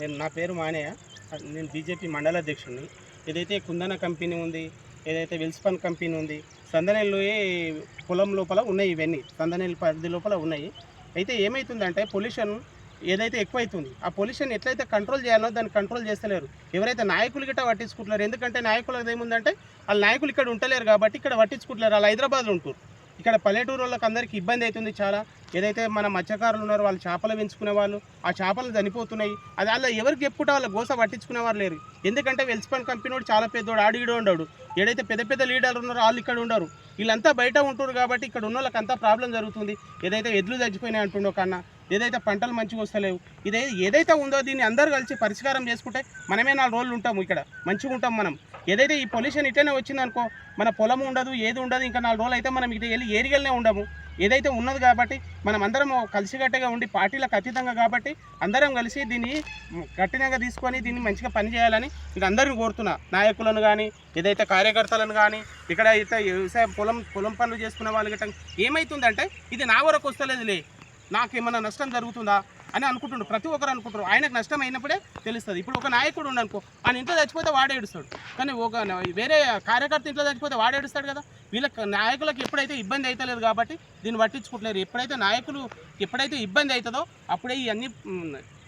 నేను నా పేరు మానేయ. నేను బీజేపీ మండల అధ్యక్షుడిని. ఏదైతే కుందన కంపెనీ ఉంది ఏదైతే విల్స్పన్ కంపెనీ ఉంది సందనేళ్ళు పొలం లోపల ఉన్నాయి ఇవన్నీ. సందనేళ్ళు పరిధి లోపల ఉన్నాయి. అయితే ఏమవుతుందంటే పొల్యూషన్ ఏదైతే ఎక్కువైతుంది ఆ పొల్యూషన్ ఎట్లయితే కంట్రోల్ చేయాలో దాన్ని కంట్రోల్ చేస్తలేరు. ఎవరైతే నాయకులు గిట్ట పట్టించుకుంటున్నారు ఎందుకంటే నాయకులకు ఏముందంటే వాళ్ళ నాయకులు ఇక్కడ ఉంటలేరు కాబట్టి ఇక్కడ పట్టించుకుంటున్నారు వాళ్ళు హైదరాబాద్లో ఉంటారు ఇక్కడ పల్లెటూరు వాళ్ళకి అందరికీ ఇబ్బంది అవుతుంది చాలా. ఏదైతే మన మత్స్యకారులు ఉన్నారో వాళ్ళు చేపలు పెంచుకునే వాళ్ళు ఆ చేపలు చనిపోతున్నాయి. అది అలా ఎవరికి చెప్పుకుంటే వాళ్ళ గోస పట్టించుకునేవారు లేరు. ఎందుకంటే వెల్స్పన్ కంపెనీ వాడు చాలా పెద్దోడు ఆడిగిడో ఉండడు. ఏదైతే పెద్ద పెద్ద లీడర్లు ఉన్నారో వాళ్ళు ఇక్కడ ఉండరు. వీళ్ళంతా బయట ఉంటారు కాబట్టి ఇక్కడ ఉన్న వాళ్ళకి ప్రాబ్లం జరుగుతుంది. ఏదైతే ఎద్దులు చచ్చిపోయినాయి అంటుండో కన్నా ఏదైతే పంటలు మంచిగా వస్తలేవు ఇదే ఏదైతే ఉందో దీన్ని అందరూ కలిసి పరిష్కారం చేసుకుంటే మనమే నాలుగు రోజులు ఉంటాము ఇక్కడ. మంచిగా ఉంటాం మనం. ఏదైతే ఈ పొల్యూషన్ ఇట్లనే వచ్చిందనుకో మన పొలం ఉండదు ఏది ఉండదు ఇంకా నాలుగు రోజులు అయితే మనం ఇటు వెళ్ళి ఏరిగలనే ఉండము. ఏదైతే ఉన్నది కాబట్టి మనం అందరం కలిసికట్టుగా ఉండి పార్టీలకు అతీతంగా కాబట్టి అందరం కలిసి దీన్ని కఠినంగా తీసుకొని దీన్ని మంచిగా పనిచేయాలని ఇది అందరిని కోరుతున్నా. నాయకులను కానీ ఏదైతే కార్యకర్తలను కానీ ఇక్కడ అయితే వ్యవసాయ పొలం పొలం పనులు చేసుకునే వాళ్ళు గిట్ట ఏమవుతుందంటే ఇది నా వరకు వస్తలేదులే. నాకు ఏమైనా నష్టం జరుగుతుందా? అని అనుకుంటుండ్రు. ప్రతి ఒక్కరు అనుకుంటారు. ఆయనకు నష్టం అయినప్పుడే తెలుస్తుంది. ఇప్పుడు ఒక నాయకుడు ఉండనుకో ఆయన ఇంట్లో చచ్చిపోతే వాడేడుస్తాడు కానీ ఒక వేరే కార్యకర్త ఇంట్లో చచ్చిపోతే వాడేడుస్తాడు కదా. వీళ్ళకి నాయకులకు ఎప్పుడైతే ఇబ్బంది అవుతలేదు కాబట్టి దీన్ని పట్టించుకుంటలేరు. ఎప్పుడైతే నాయకులు ఎప్పుడైతే ఇబ్బంది అవుతుందో అప్పుడే ఇవన్నీ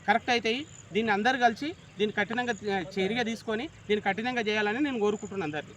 కరెక్ట్ అవుతాయి దీన్ని అందరు కలిసి దీన్ని కఠినంగా చర్యగా తీసుకొని దీన్ని కఠినంగా చేయాలని నేను కోరుకుంటున్నాను అందరినీ.